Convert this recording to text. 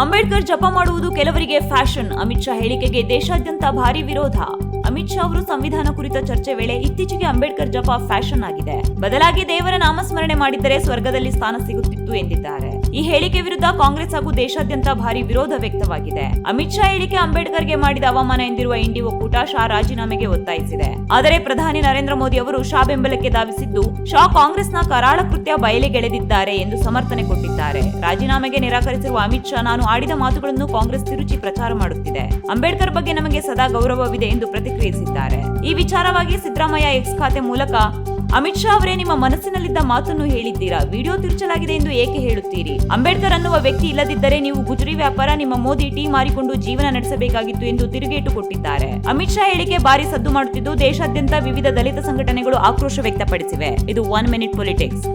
ಅಂಬೇಡ್ಕರ್ ಜಪ ಮಾಡುವುದು ಕೆಲವರಿಗೆ ಫ್ಯಾಷನ್. ಅಮಿತ್ ಶಾ ಹೇಳಿಕೆಗೆ ದೇಶಾದ್ಯಂತ ಭಾರಿ ವಿರೋಧ. ಅಮಿತ್ ಶಾ ಅವರು ಸಂವಿಧಾನ ಕುರಿತ ಚರ್ಚೆ ವೇಳೆ ಇತ್ತೀಚೆಗೆ ಅಂಬೇಡ್ಕರ್ ಜಪ ಫ್ಯಾಷನ್ ಆಗಿದೆ. ಬದಲಾಗಿ ದೇವರ ನಾಮಸ್ಮರಣೆ ಮಾಡಿದ್ದರೆ ಸ್ವರ್ಗದಲ್ಲಿ ಸ್ಥಾನ ಸಿಗುತ್ತಿತ್ತು ಎಂದಿದ್ದಾರೆ. ಈ ಹೇಳಿಕೆ ವಿರುದ್ಧ ಕಾಂಗ್ರೆಸ್ ಹಾಗೂ ದೇಶಾದ್ಯಂತ ಭಾರಿ ವಿರೋಧ ವ್ಯಕ್ತವಾಗಿದೆ. ಅಮಿತ್ ಶಾ ಹೇಳಿಕೆ ಅಂಬೇಡ್ಕರ್ಗೆ ಮಾಡಿದ ಅವಮಾನ ಎಂದಿರುವ ಇಂಡಿ ಒಕ್ಕೂಟ ಶಾ ರಾಜೀನಾಮೆಗೆ ಒತ್ತಾಯಿಸಿದೆ. ಆದರೆ ಪ್ರಧಾನಿ ನರೇಂದ್ರ ಮೋದಿ ಅವರು ಶಾ ಬೆಂಬಲಕ್ಕೆ ಧಾವಿಸಿದ್ದು, ಶಾ ಕಾಂಗ್ರೆಸ್ನ ಕರಾಳ ಕೃತ್ಯ ಬಯಲಿಗೆಳೆದಿದ್ದಾರೆ ಎಂದು ಸಮರ್ಥನೆ ಕೊಟ್ಟಿದ್ದಾರೆ. ರಾಜೀನಾಮೆಗೆ ನಿರಾಕರಿಸಿರುವ ಅಮಿತ್ ಶಾ ನಾನು ಆಡಿದ ಮಾತುಗಳನ್ನು ಕಾಂಗ್ರೆಸ್ ತಿರುಚಿ ಪ್ರಚಾರ ಮಾಡುತ್ತಿದೆ. ಅಂಬೇಡ್ಕರ್ ಬಗ್ಗೆ ನಮಗೆ ಸದಾ ಗೌರವವಿದೆ ಎಂದು ಪ್ರತಿಕ್ರಿಯಿಸಿದ್ದಾರೆ. ಈ ವಿಚಾರವಾಗಿ ಸಿದ್ದರಾಮಯ್ಯ ಎಕ್ಸ್ ಖಾತೆ ಮೂಲಕ ಅಮಿತ್ ಶಾ ಅವರೇ ನಿಮ್ಮ ಮನಸ್ಸಿನಲ್ಲಿದ್ದ ಮಾತನ್ನು ಹೇಳಿದ್ದೀರಾ? ವಿಡಿಯೋ ತಿರುಚಲಾಗಿದೆ ಎಂದು ಏಕೆ ಹೇಳುತ್ತೀರಿ? ಅಂಬೇಡ್ಕರ್ ಅನ್ನುವ ವ್ಯಕ್ತಿ ಇಲ್ಲದಿದ್ದರೆ ನೀವು ಗುಜರಿ ವ್ಯಾಪಾರ, ನಿಮ್ಮ ಮೋದಿ ಟೀ ಮಾರಿಕೊಂಡು ಜೀವನ ನಡೆಸಬೇಕಾಗಿತ್ತು ಎಂದು ತಿರುಗೇಟು ಕೊಟ್ಟಿದ್ದಾರೆ. ಅಮಿತ್ ಶಾ ಹೇಳಿಕೆ ಭಾರಿ ಸದ್ದು ಮಾಡುತ್ತಿದ್ದು, ದೇಶಾದ್ಯಂತ ವಿವಿಧ ದಲಿತ ಸಂಘಟನೆಗಳು ಆಕ್ರೋಶ ವ್ಯಕ್ತಪಡಿಸಿವೆ. ಇದು ಒನ್ ಮಿನಿಟ್ ಪೊಲಿಟಿಕ್ಸ್